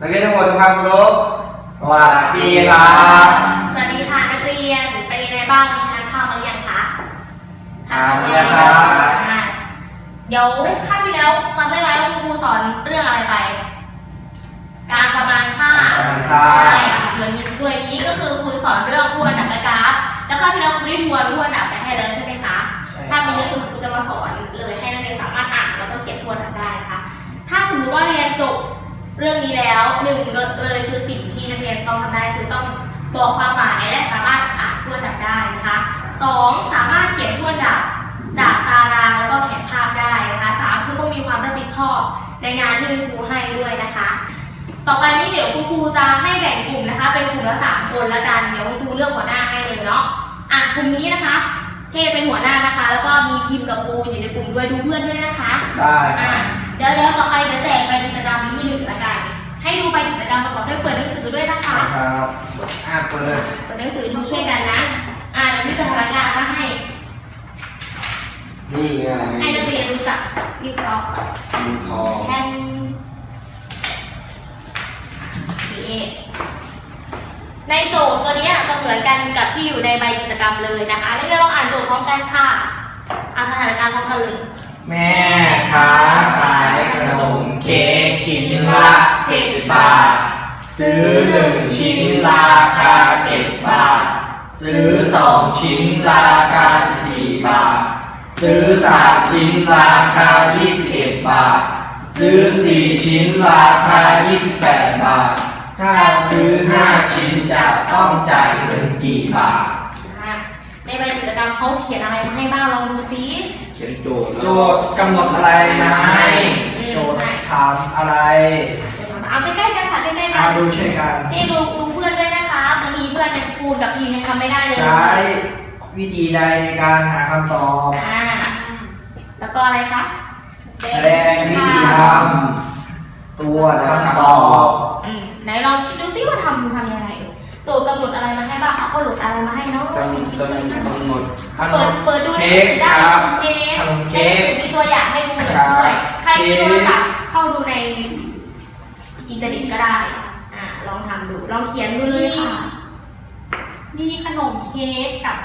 นักเรียนทั้งหมดทุกท่านครบสวัสดีครับ สวัสดีค่ะนักเรียนเป็นยังไงบ้างมีทานข้าวมาหรือยังคะทานแล้วครับอ่าเดี๋ยวคาบที่แล้วจำได้ไหมว่าครูสอนเรื่องอะไรไป การประมาณค่าประมาณค่าใช่เหมือนมีตัวนี้ก็คือครูสอนเรื่องผู้อันดับกราฟแล้วคาบที่แล้วครูได้ทวนผู้อันดับไปให้แล้วใช่ไหมคะคาบนี้ก็คือครูจะมาสอนเลยให้นักเรียนสามารถอ่านแล้วก็เขียนทวนได้นะคะถ้าสมมติว่าเรียนจบ เรื่องนี้แล้วหนึ่งเลยคือสิ่งที่นักเรียนต้องทำได้คือต้องบอกความหมายและสามารถอ่านทวนดับได้นะคะสองสามารถเขียนทวนดับจากตารางแล้วก็แผนภาพได้นะคะสามคือต้องมีความรับผิดชอบในงานที่คุณครูให้ด้วยนะคะ ต่อไปนี้เดี๋ยวคุณครูจะให้แบ่งกลุ่มนะคะ เป็นกลุ่มละสามคนแล้วกันเดี๋ยวคุณครูเลือกหัวหน้าให้เลยเนาะอะกลุ่มนี้นะคะ เทเป็นหัวหน้านะคะ แล้วก็มีพิมพ์กับปูอยู่ในกลุ่มด้วยดูเพื่อนด้วยนะคะได้คอะรับ เดี๋ยวเดี๋ยวต่อไปเดี๋ยวแจกไปกิจกรรมที่หนึ่งละกัน ให้ดูไปกิจกรรมประกอบด้วยเปิดหนังสือด้วยนะคะครับอ่าเปิดเปิดหนังสือดูช่วยกันนะ อ่าเดี๋ยวมีสถานการณ์มาให้ นี่ไงให้นักเรียนรู้จักวิเคราะห์ก่อนมีทองแทนโอเคในโจทย์ตัวเนี้ยจะเหมือนกันกับที่อยู่ในใบกิจกรรมเลยนะคะนักเรียนลองอ่านโจทย์พร้อมกันค่ะอ่านสถานการณ์พร้อมกันเลย แม่ค้าขายขนมเค้กชิ้นละเจ็ดบาท ซื้อหนึ่งชิ้นราคาเจ็ดบาท ซื้อสองชิ้นราคาสิบสี่บาท ซื้อสามชิ้นราคายี่สิบเอ็ดบาท ซื้อสี่ชิ้นราคายี่สิบแปดบาท ถ้าซื้อห้าชิ้นจะต้องจ่ายเงินกี่บาท อะในใบกิจกรรมเขาเขียนอะไรมาให้บ้างลองดูซิ เขียนโจทย์โจทย์กำหนดอะไรไหมโจทย์ถามอะไรจะทำเอาใกล้ๆกันค่ะใกล้ๆกัอานดูช่วยกัน นี่ดูดูเพื่อนด้วยนะคะบางทีเพื่อนเป็นคูณกับพียังทำไม่ได้เลยใช้วิธีใดในการหาคำตอบ อ่าแล้วก็อะไรคะแสดงวิธีทำตัวคำตอบ อืมไหนลองดูซิว่าทำทำยังไง โจทย์กำหนดอะไรมาให้บ้างเอาก็หลุดอะไรมาให้เนาะกำหนดคิดช่วยกันกำหนดขนเปิดมเปิดดูในเค้หนังกสือได้ครับเค้กขนมในเค้หนังกสือมีตัวอย่างให้ดูเหมือนครับด้วยใครมีเค้กโทรศัพท์เข้าดูในอินเทอร์เน็ตก็ได้ อ่าลองทำดูลองเขียนดูเลยค่ะ มีขนมเค้กกับ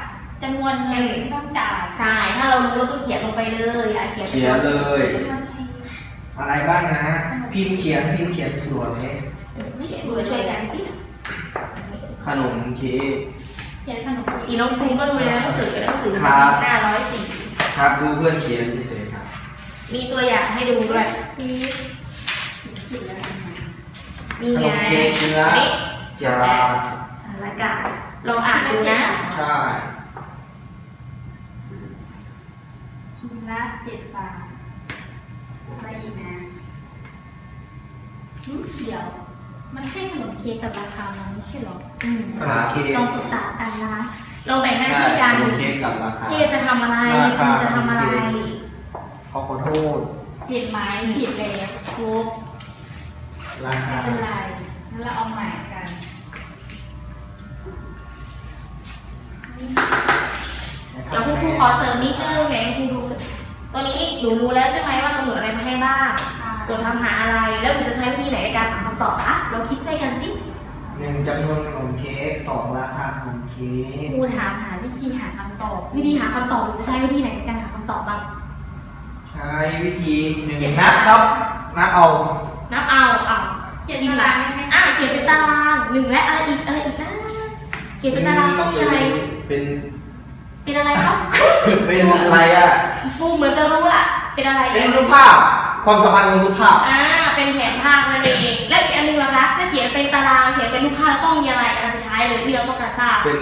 จำนวนเงินที่ต้องจ่ายใช่ ถ้าเรารู้เราก็เขียนลงไปเลยอย่าเขียนเขียนเลยจำนวนเค้กอะไรบ้างนะ พิมพ์เขียนพิมพ์เขียนสวยไม่เขียนดูช่วยกันสิ ขนมเค้ก เขียนขนมเค้อีกน้องกรุงก็ดูในหนังสือหนังสือครับหน้าร้อยสี่ครับดูเพื่อนเขียนเฉยๆครับ มีตัวอย่างให้ดูด้วย มีขีดอะไรนะนี่ขไงนมเค้กเชื้อนี่จากอะไรกันลองอ่านดูนะ ใช่ชิ้นละเจ็ดบาทอะไรอีกนะหึเดี๋ยว มันให้ขนมเค้กกับราคามันไม่ใช่หรออืมขนมเค้กลองปรึกษากันนะลองแบ่งหน้าใช่ที่ขกันนมเค้กกับราคาเทจะทำอะไรราคา คุณจะทำอะไรขอขอโทษ ผิดไหมผิดแล้วครบราไม่คาเป็นไรงั้นเราเอาใหม่กันเดี๋ยวคุณครูขอเสริมนิดนึงไหนคุณครูดูสิตัวนี้หนูรู้แล้วใช่ไหมว่ากำหนดอะไรมาให้บ้าง โจทย์ทำหาอะไร แล้วหนูจะใช้วิธีไหนในการหาคำตอบคะเราคิดช่วยกันสิหนึ่งจำนวนขนมเค้กสองราคาขนมเค้กครูถามหาวิธีหาคำตอบ วิธีหาคำตอบหนูจะใช้วิธีไหนในการหาคำตอบบ้างใช้วิธีหนึ่งนับครับนับเอา นับเอาเอาเขียนตารางได้ไหมอะเขียนเป็นตารางหนึ่งและอะไรอีกอะไรอีกนะเขียนเป็นตารางต้องมีอะไร เป็นเป็นอะไรครับ เป็นอะไรอะปูเหมือนจะรู้ละเป็นอะไรเป็นรูปภาพ ความสัมพันธ์ของรูปภาพ อ่า เป็นแผนภาพนั่นเอง และอีกอันหนึงล่ะคะ ถ้าเขียนเป็นตาราง เขียนเป็นรูปภาพแล้วต้องมีอะไรอันสุดท้ายเลยที่เราต้องการทราบ เป็น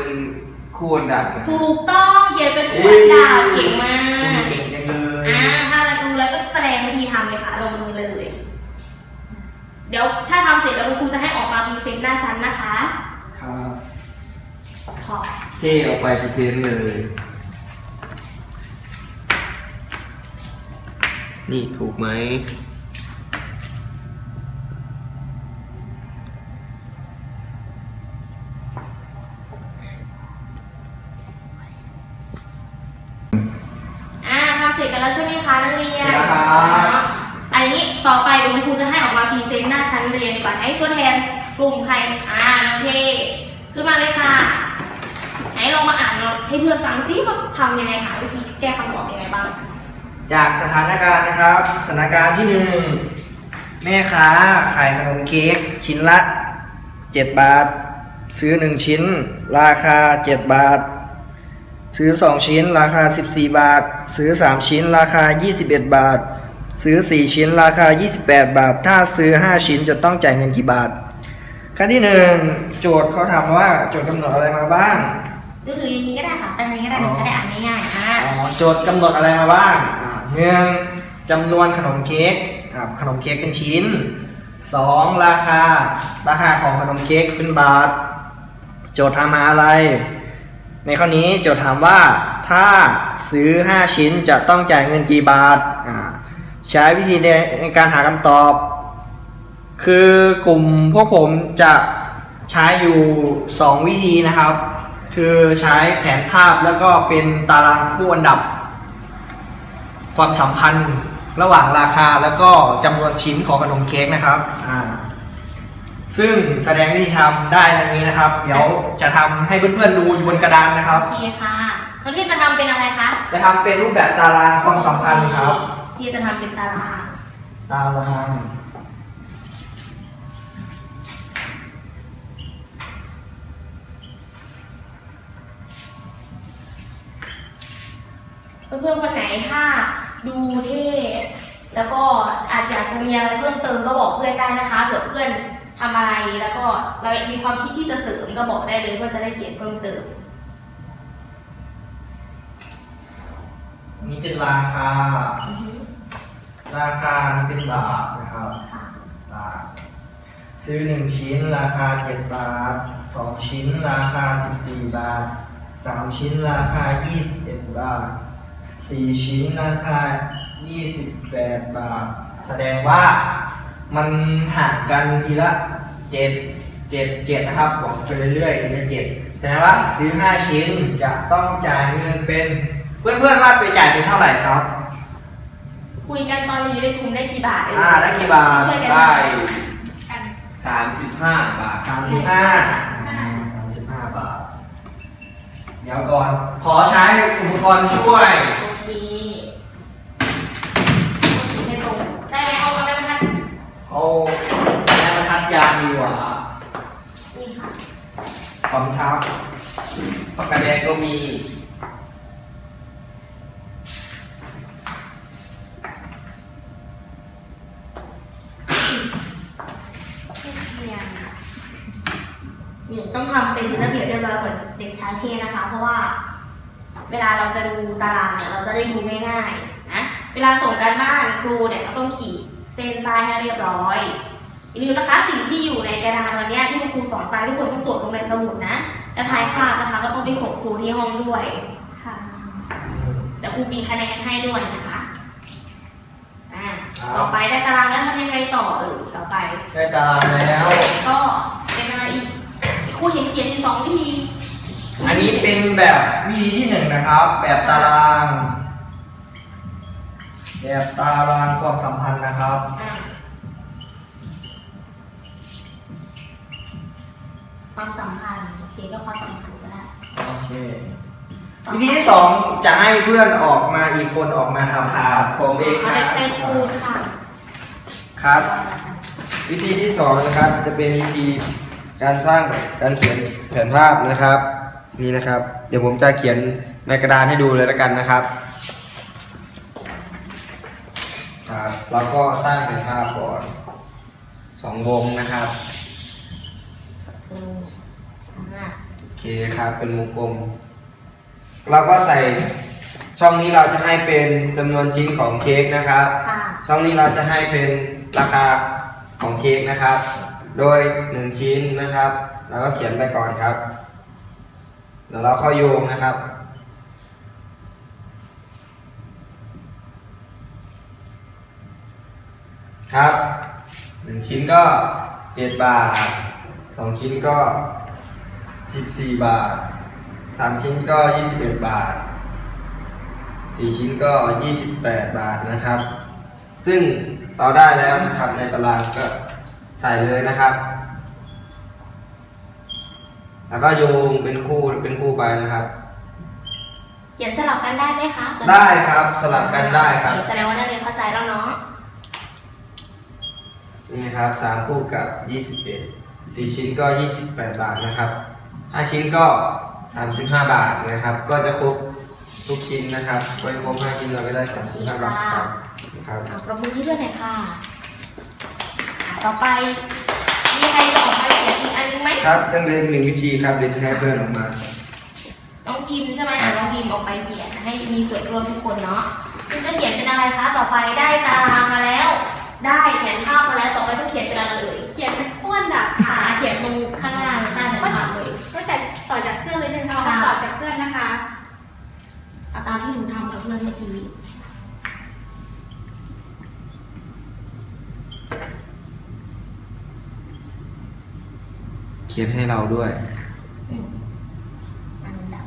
คู่อันดับนะครับถูกต้องเขียนเป็นขวดดาวเก่งมาคุณก เก่งจังเลยอ่าถ้าเราดูแล้วก็แสดงวิธีทำเลยค่ะลงมือเลย เดี๋ยวถ้าทำเสร็จแล้วคุณครูจะให้ออกมาพรีเซนต์หน้าชั้นนะคะ ครับขอเท่ออกไปพรีเซนต์เลย นี่ถูกไหม อ่าทำเสร็จกันแล้วใช่ไหมคะนักเรียนใช่ครับ อันนี้ต่อไปเดี๋ยวคุณครูจะให้ออกมาพรีเซนต์หน้าชั้นเรียนดีกว่าให้ตัวแทนกลุ่มใคร อ่าน้องเทขึ้นมาเลยค่ะไหนลองมาอ่านเราให้เพื่อนฟังซิว่าทำยังไงหาวิธีแก้คำตอบยังไงบ้าง จากสถานการณ์นะครับ สถานการณ์ที่หนึ่งแม่ค้าขายขนมเค้กชิ้นละ 7 บาท ซื้อ 1 ชิ้น ราคา 7 บาท ซื้อ 2 ชิ้น ราคา 14 บาท ซื้อ 3 ชิ้น ราคา 21 บาท ซื้อ 4 ชิ้น ราคา 28 บาท ถ้าซื้อ 5 ชิ้นจะต้องจ่ายเงินกี่บาทขั้นที่ 1 โจทย์เขาถามว่าโจทย์กำหนดอะไรมาบ้างก็คืออย่างนี้ก็ได้ค่ะอันนี้ก็ได้หนูจะได้อ่านง่ายๆอ่าอ๋อโจทย์กำหนดอะไรมาบ้างอ่า หนึ่งจำนวนขนมเค้กขนมเค้กเป็นชิ้นสองราคา ราคาของขนมเค้กเป็นบาท โจทย์ถามมาอะไร ในข้อนี้โจทย์ถามว่าถ้าซื้อ 5 ชิ้นจะต้องจ่ายเงินกี่บาท ใช้วิธีในในการหาคำตอบ คือกลุ่มพวกผมจะใช้อยู่ 2 วิธีนะครับ คือใช้แผนภาพแล้วก็เป็นตารางคู่อันดับ ความสัมพันธ์ระหว่างราคาแล้วก็จำนวนชิ้นของขนมเค้กนะครับอ่าซึ่งแสดงวิธีทำได้ดังนี้นะครับ เดี๋ยวจะทำให้เพื่อนๆดูอยู่บนกระดานนะครับ โอเคค่ะแล้วที่จะทำเป็นอะไรคะจะทำเป็นรูปแบบตารางความสัมพันธ์ครับ ที่จะทำเป็นตาราง ตาราง เพื่อนๆคนไหนถ้าดูเท่แล้วก็อาจอยากจะมีอะไรเพิ่มเติมก็บอกเพื่อนได้นะคะเผื่อเพื่อนทำอะไรแล้วก็เรามีความคิดที่จะเสริมก็บอกได้เลยเพื่อจะได้เขียนเพิ่มเติมอันนี้เป็นราคา ราคานี่เป็นบาทนะครับค่ะบาทซื้อ1ชิ้นราคา7บาท2ชิ้นราคา14บาท3ชิ้นราคา21บาท 4ชิ้นราคา 28 บาท แสดงว่ามันห่างกันทีละ 7 7 7 นะครับบอกไปเรื่อยๆทีละ7แสดงว่าซื้อ 5 ชิ้นจะต้องจ่ายเงินเป็น เพื่อนๆว่าไปจ่ายเป็นเท่าไหร่ครับ คุยกันตอนเราอยู่ในกลุ่มได้กี่บาทเยอ่าได้กี่บาท ช่วยกันได้กันสามสิบห้าบาทสามสิบห้าสามสิบห้าบาท เดี๋ยวก่อน ขอใช้อุปกรณ์ช่วย โอเคในตรงได้ไหมเอาเอาไปบรรทัด เอา แม่บรรทัดยางดีกว่านี่ค่ะความทับปากกาแดงก็มีให้เขียนนี่ต้องทำเป็นระเบียบเรียบร้อยเหมือนเด็กชายเทนะคะ เพราะว่า เวลาเราจะดูตารางเนี่ยเราจะได้ดูง่ายๆนะเวลาส่งการบ้านครูเนี่ยก็ต้องขีด เส้นใต้ให้เรียบร้อยอย่าลืมนะคะสิ่งที่อยู่ในกระดานวันเนี้ยที่คุณครูสอนไปทุกคนต้องจดลงในสมุดนะและท้ายคาบนะคะ ก็ต้องไปส่งครูที่ห้องด้วยค่ะแต่ครูมีคะแนนให้ด้วยนะคะอ่าครับต่อไปได้ตารางแล้วทำยังไงต่อเออต่อไป ได้ตารางแล้ว ก็เป็นอะไรอีกครูเห็นเขียนอยู่สองวิธีอันนี้เป็นแบบวิธีที่หนึ่งนะครับ แบบตาราง แบบตารางความสัมพันธ์นะครับ อ่าความสัมพันธ์โอเคก็ความสัมพันธ์ก็ได้โอเค วิธีที่สองจะให้เพื่อนออกมาอีกคนออกมาทำครับผมเองเอาคเด็รับกชายครูค่ะครับ วิธีที่สองนะครับจะเป็นวิธีการสร้างการเขียนแผนภาพนะครับ นี่นะครับ เดี๋ยวผมจะเขียนในกระดานให้ดูเลยแล้วกันนะครับ ครับเราก็สร้างแผนภาพก่อนสองวงนะครับอืมอ่าโอเคครับเป็นวงกลมเราก็ใส่ช่องนี้เราจะให้เป็นจำนวนชิ้นของเค้กนะครับ ค่ะช่องนี้เราจะให้เป็นราคาของเค้กนะครับ โดยหนึ่งชิ้นนะครับเราก็เขียนไปก่อนครับ เดี๋ยวเราเข้าโยงนะครับ ครับหนึ่งชิ้นก็เจ็ดบาทสองชิ้นก็สิบสี่บาทสามชิ้นก็ยี่สิบเอ็ดบาทสี่ชิ้นก็ยี่สิบแปดบาทนะครับ ซึ่งเราได้แล้วนะครับในตารางก็ใส่เลยนะครับ แล้วก็โยงเป็นคู่เป็นคู่ไปนะครับ เขียนสลับกันได้ไหมคะได้ครับสลับกันได้ครับแสดงว่านักเรียนเข้าใจแล้วเนาะ นี่นะครับสามคู่กับยี่สิบเอ็ดสี่ชิ้นก็ยี่สิบแปดบาทนะครับห้าชิ้นก็สามสิบห้าบาทนะครับ ก็จะครบทุกชิ้นนะครับก็จะครบห้าชิ้นเราก็ได้สามสิบห้าบาทครับครับอะประมือที่ด้วยหน่อยค่ะอะ ต่อไป มีใครจะออกไปเขียนอีกอันนึงไหมครับยังเหลืออีกหนึ่งวิธีครับเดี๋ยวจะให้เพื่อนออกมาน้องพิมพ์ใช่ไหมอะน้องพิมพ์ออกไปเขียนให้มีส่วนร่วมทุกคนเนาะคุณจะเขียนเป็นอะไรคะ ต่อไปได้ตารางมาแล้ว ได้แผนภาพมาแล้วต่อไปก็เขียนเป็นอะไรเลยเขียนเป็นอ้วนดับขาเขียนตรงข้างล่างข้างแผนภาพเลยก็แต่ต่อจากเพื่อนเลยใช่ไหมคะค่ะต่อจากเพื่อนนะคะเอาตามที่หนูทำกับเพื่อนเมื่อกี้เขียนให้เราด้วย อืมอันดับ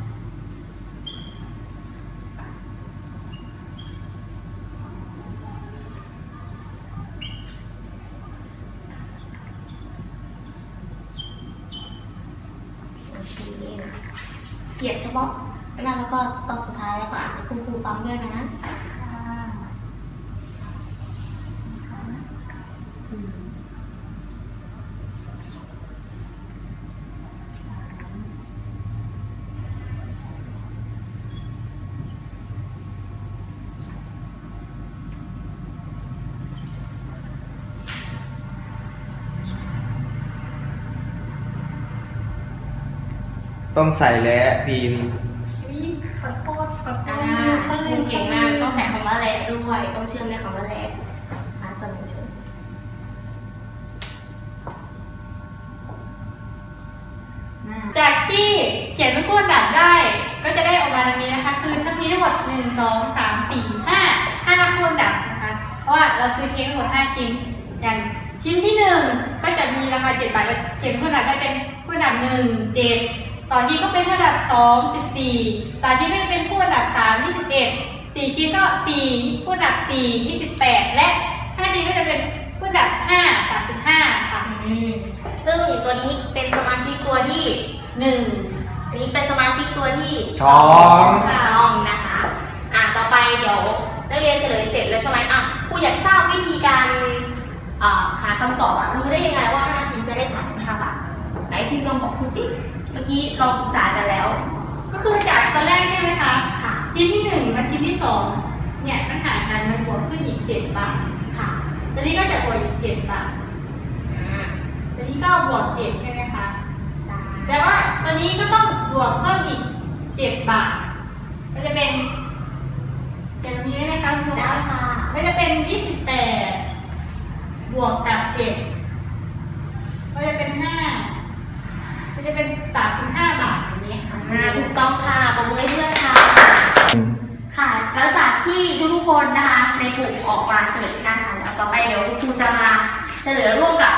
โอเค นเฉพาะนั่นแล้วก็ตอนสุดท้ายแล้วก็อ่านให้คุณครูฟังด้วยนะ ต้องใส่แล้วพีมอุ๊ขอโทษขอโทอ่าษคุณเก่งมากต้องใส่คำว่าแลด้วย ต้องเชื่อมในคำว่าแลมาสมุดเจากที่เขียนเป็นคู่อันดับได้ ก็จะได้ออกมาดังนี้นะคะ คือทั้งมีทั้งหมด 1 2 3 4 5 5คู่อันดับนะคะ เพราะว่าเราซื้อเค้กทั้งหมด 5 ชิ้น อย่างชิ้นที่ 1 ก็จะมีราคา7บาทเขียนคู่อันดับได้เป็นคู่อันดับ 1 7 ต่อธิตก็เป็นอันดับ 2 14 สาธิตก็เป็นผู้อันดับ 3 21 4ชิ้นก็ 4 ผู้อันดับ 4 28 และ 5 ชิ้นก็จะเป็นผู้อันดับ 5 35 ค่ะซึ่งตัวนี้เป็นสมาชิกตัวที่หนึ่งอันนี้เป็นสมาชิกตัวที่สององนะคะ อ่าต่อไปเดี๋ยวนักเรียนเฉลยเสร็จแล้วใช่ไหมอะครูอยากทราบวิธีการหาคำตอบอะรู้ได้ยังไงว่า 5 ชิ้นจะได้ 35 บาทไหนพิมพ์ลองบอกครูจิ เมื่อกี้ลองปรึกษากันแล้ว ก็คือจากตอนแรกใช่ไหมคะค่ะชิ้นที่หนึ่งกับชิ้นที่สองเนี่ยมันหารกันมันบวกขึ้นอีกเจ็ดบาทค่ะตัวนี้ก็จะบวกอีกเจ็ดบาทอ่าตัวนี้ก็บวกเจ็ดใช่ไหมคะใช่แต่ว่าตัวนี้ก็ต้องบวกเพิ่มอีกเจ็ดบาทก็จะเป็นเจ็ดตรงนี้ได้ไหมคะคุณครูได้ค่ะก็จะเป็นยี่สิบแปดบวกกับเจ็ดก็จะเป็นห้า ก็จะเป็นสามสิบห้าบาทอย่างนี้ค่ะอ่าถูกต้องค่ะประมือให้เพื่อนค่ะ ค่ะ แล้วจากที่ทุกๆคนนะคะ ในกลุ่มออกมาเฉลยหน้าชั้นแล้วต่อไปเดี๋ยวครูจะมาเฉลยร่วมกับ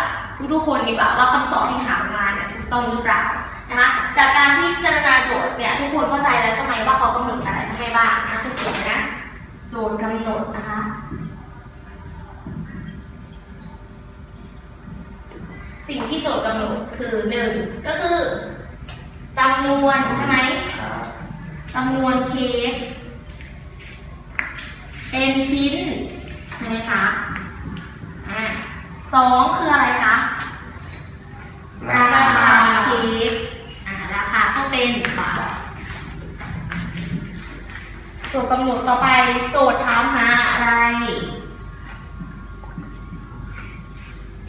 ทุกๆคนดีกว่าว่าคำตอบที่หามาเนี่ยถูกต้องหรือเปล่านะคะ จากการพิจารณาโจทย์เนี่ยทุกคนเข้าใจแล้วใช่ไหมว่าเขากำหนดอะไรมาให้บ้างนะคุณเขียนนะ โจทย์กำหนดนะคะ สิ่งที่โจทย์กำหนดคือหนึ่งก็คือจำนวนใช่ไหมครับจำนวนเค้กเป็นชิ้น ใช่ไหมคะอ่าสองคืออะไรคะราคาเค้กอ่าราคาต้องเป็นบาทโจทย์กำหนดต่อไปโจทย์ถามหาอะไร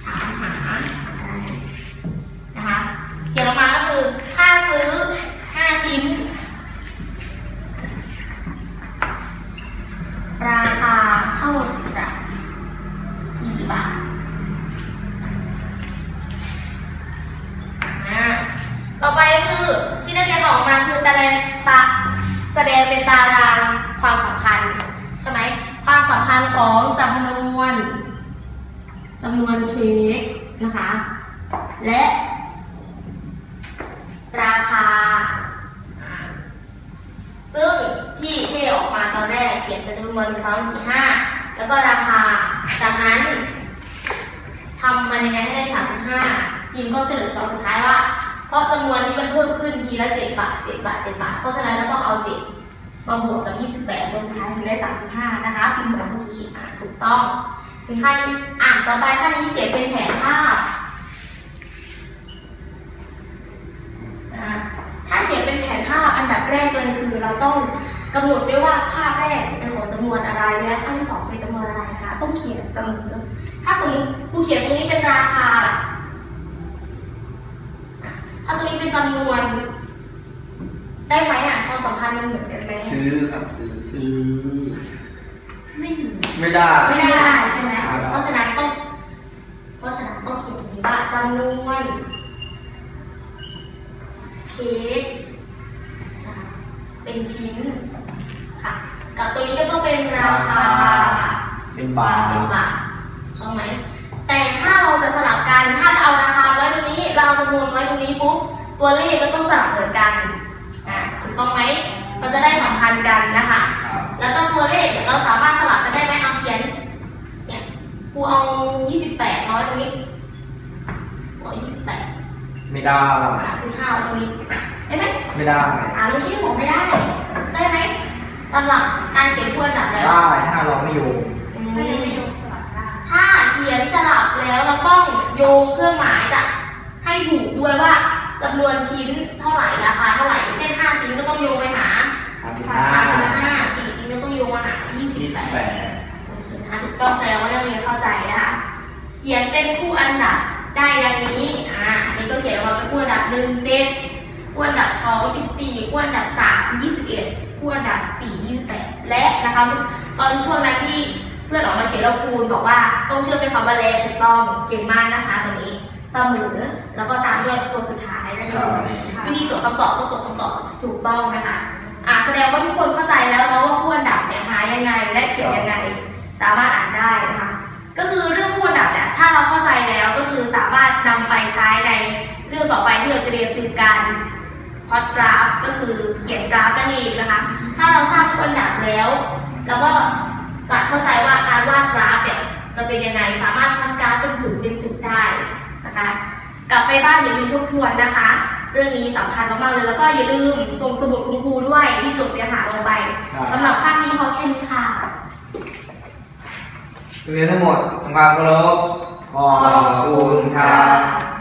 ถามหาอะไรนะคะ เขียนออกมาก็คือ ค่าซื้อ 5 ชิ้น ราคาเท่าไหร่กี่บาทอ่าต่อไปคือที่นักเรียนออก มาคือตาแสดงเป็นตารางความสัมพันธ์ใช่ไหมความสัมพันธ์ของจำนวนจำนวนเค้กนะคะ และ ราคา ซึ่งที่เทออกมาตอนแรกเขียนเป็นจำนวนสองสี่ห้าแล้วก็ราคา จากนั้นทำมันยังไงให้ได้สามสิบห้าพิมพ์ก็เฉลยตอนสุดท้ายว่า เพราะจำนวนนี้มันเพิ่มขึ้นทีละเจ็ดบาทเจ็ดบาทเจ็ดบาท เพราะฉะนั้นเราต้องเอาเจ็ดมาบวกกับยี่สิบแปดตัวสุดท้ายถึงได้สามสิบห้านะคะพิมพ์แบบเมื่อกี้อะถูกต้องถึงขั้นอะต่อไปขั้นนี้เขียนเป็นแผนภาพอะถ้าเขียนเป็นแผนภาพอันดับแรกเลยคือ เราต้องกำหนดด้วยว่าภาพแรกเป็นของจำนวนอะไรและภาพที่สองเป็นจำนวนอะไรนะคะต้องเขียนเสมอถ้าสมมติครูเขียนตรงนี้เป็นราคาล่ะ ถ้าตรงนี้เป็นจำนวน ได้ไหมอะความสัมพันธ์มันเหมือนกันไหมซื้อครับซื้อซื้อ ไม่เหมือนไม่ได้ ไม่ได้ใช่ไหมครับ เพราะฉะนั้นต้อง เพราะฉะนั้นต้องเขียนอย่างนี้ว่าจำนวนเค้กนะคะเป็นชิ้นค่ะ กับตัวนี้ก็ต้องเป็นราคาเป็นบาทเป็นบาทต้องไหม แต่ถ้าเราจะสลับกัน ถ้าจะเอาราคาไว้ตรงนี้ เราจำนวนไว้ตรงนี้ปุ๊บ ตัวเลขก็ต้องสลับเหมือนกัน อ่าถูกต้องไหมเราจะได้สัมพันธ์กันนะคะครับแล้วก็ตัวเลขเนี่ยเราสามารถสลับกันได้ไหมเอาเขียน เนี่ยครูเอา 28น้อยตรงนี้เอา28 ไม่ได้ 35ไว้ตรงนี้ ได้ไหมไม่ได้ อ่าเมื่อกี้บอกไม่ได้ ได้ไหมตำหรับการเขียนทวนหนักแล้ว ได้ถ้าเราไม่โยงอืมก็ยังไม่ยกสลับได้ถ้า เขียนสลับแล้วเราต้องโยงเครื่องหมายจะให้ถูกด้วยว่าจำนวนชิ้นเท่าไหร่ราคาเท่าไหร่ เช่น 5 ชิ้นก็ต้องโยงไปหาสามสิบห้า35 4ชิ้นก็ต้องโยงมาหายี่สิบแป28ดโอเคนะคะถูกต้องแสดงว่านักเรียนเข้าใจนะคะเขียนเป็นคู่อันดับได้ดังนี้ อ่าอันนี้ก็เขียนออกมาเป็นคู่อันดับหนึ่งเจ็ดคู่อันดับสองสิบสี่คู่อันดับสามยี่สิบเอ็ดคู่อันดับสี่ยี่สิบแปดและนะคะตอนช่วงนั้นที่ เพื่อนออกมาเขียนเราคูณบอกว่าต้องเชื่อมเป็นคำว่าและถูกต้องเก่งมากนะคะตรงนี้เสมอแล้วก็ตามด้วยตัวสุดท้ายนะคะวิธีตรวจคำตอบก็ตรวจคำตอบถูกต้องนะคะอ่าแสดงว่าทุกคนเข้าใจแล้วเนาะว่าคู่อันดับเนี่ยหายังไงและเขียนยังไง สามารถอ่านได้นะคะก็คือเรื่องคู่อันดับเนี่ยถ้าเราเข้าใจแล้วก็คือสามารถนำไปใช้ในเรื่องต่อไปที่เราจะเรียนคือการพอดกราฟก็คือเขียนกราฟนั่นเองนะคะ ถ้าเราทราบคู่อันดับแล้ว แล้วก็ จะเข้าใจว่าการวาดกราฟเนี่ยจะเป็นยังไงสามารถพอดกราฟเป็นจุดเป็นจุดได้นะคะกลับไปบ้านอย่าลืมทบทวนนะคะ เรื่องนี้สำคัญมากๆเลยแล้วก็อย่าลืมส่งสมุดคุณครูด้วยที่จดเนื้อหาลงไปสำหรับคาบนี้พอแค่นี้ค่ะเรียนทั้งหมดทำความเคารพขอบคุณครับ